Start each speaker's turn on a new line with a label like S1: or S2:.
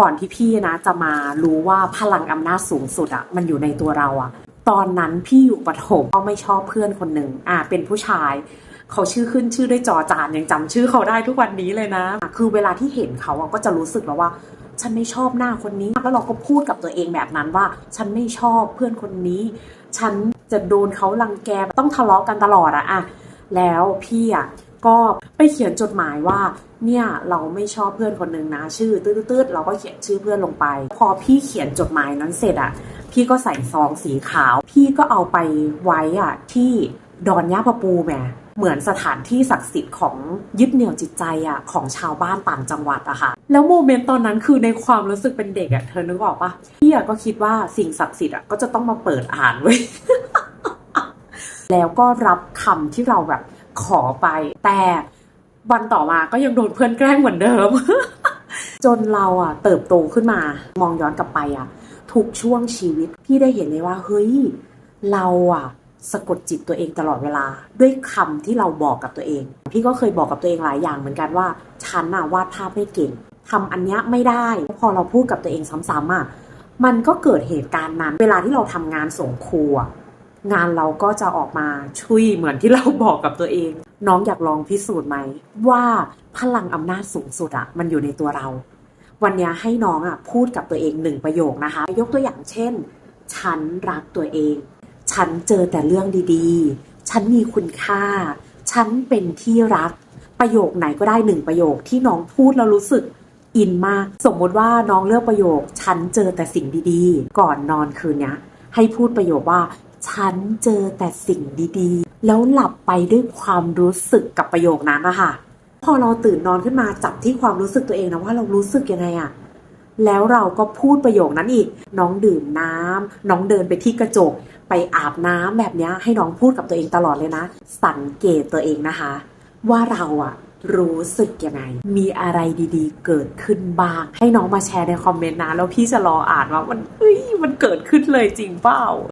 S1: ก่อนที่พี่นะจะมารู้ว่าพลังอำนาจสูงสุดอะมันอยู่ในตัวเราอะตอนนั้นพี่อยู่ปฐมก็ไม่ชอบเพื่อนคนหนึ่งอ่าเป็นผู้ชายเขาชื่อขึ้นชื่อด้วยจอจานยังจำชื่อเขาได้ทุกวันนี้เลยนะ คือเวลาที่เห็นเขาก็จะรู้สึกแล้วว่า ฉันไม่ชอบหน้าคนนี้ แล้วเราก็พูดกับตัวเองแบบนั้นว่า ฉันไม่ชอบเพื่อนคนนี้ ฉันจะโดนเขารังแกต้องทะเลาะกันตลอดอะอะแล้วพี่อะก็ ไปเขียนจดหมายว่า เนี่ยเราไม่ชอบเพื่อนคนหนึ่งนะชื่อตืดๆเราก็เขียนชื่อเพื่อนลงไป พอพี่เขียนจดหมายนั้นเสร็จอะพี่ก็ใส่ซองสีขาว พี่ก็เอาไปไว้อะที่ดอนย่าปะปูแหมเหมือนสถานที่ศักดิ์สิทธิ์ของยึดเหนี่ยวจิตใจอะของชาวบ้านต่างจังหวัดอะค่ะ แล้วโมเมนต์ตอนนั้นคือในความรู้สึกเป็นเด็กอะเธอนึกออกปะพี่อะก็คิดว่าสิ่งศักดิ์สิทธิ์อะก็จะต้องมาเปิดอ่านเว้ยแล้วก็รับคำที่เราแบบขอไปแต่ วันต่อมาก็ยังโดนเพื่อนแกล้งเหมือนเดิม จนเราอะเติบโตขึ้นมา มองย้อนกลับไปอะ ทุกช่วงชีวิตพี่ได้เห็นเลยว่า เฮ้ย เราอะสะกดจิตตัวเองตลอดเวลา ด้วยคำที่เราบอกกับตัวเอง พี่ก็เคยบอกกับตัวเองหลายอย่างเหมือนกันว่าฉันอะวาดภาพไม่เก่งทำอันเนี้ยไม่ได้ พอเราพูดกับตัวเองซ้ำๆอะมันก็เกิดเหตุการณ์นั้น เวลาที่เราทำงานส่งครูอะงานเราก็จะออกมาชุยเหมือนที่เราบอกกับตัวเอง น้องอยากลองพิสูจน์ไหม ว่าพลังอำนาจสูงสุดอะมันอยู่ในตัวเรา วันนี้ให้น้องอะพูดกับตัวเองหนึ่งประโยคนะคะ ยกตัวอย่างเช่น ฉันรักตัวเอง ฉันเจอแต่เรื่องดีๆ ฉันมีคุณค่า ฉันเป็นที่รัก ประโยคไหนก็ได้หนึ่งประโยคที่น้องพูดแล้วรู้สึกอินมาก สมมติว่าน้องเลือกประโยค ฉันเจอแต่สิ่งดีๆ ก่อนนอนคืนนี้ให้พูดประโยคว่า ฉันเจอแต่สิ่งดีๆ แล้วหลับไปด้วยความรู้สึกกับประโยคนั้นนะคะพอเราตื่นนอนขึ้นมาจับที่ความรู้สึกตัวเองนะว่าเรารู้สึกยังไงอะแล้วเราก็พูดประโยคนั้นอีก น้องดื่มน้ำน้องเดินไปที่กระจก ไปอาบน้ำแบบเนี้ยให้น้องพูดกับตัวเองตลอดเลยนะ สังเกตตัวเองนะคะ ว่าเราอะรู้สึกยังไง มีอะไรดีๆ เกิดขึ้นบ้าง ให้น้องมาแชร์ในคอมเมนต์นะ แล้วพี่จะรออ่านว่ามันเฮ้ยมันเกิดขึ้นเลยจริงเปล่า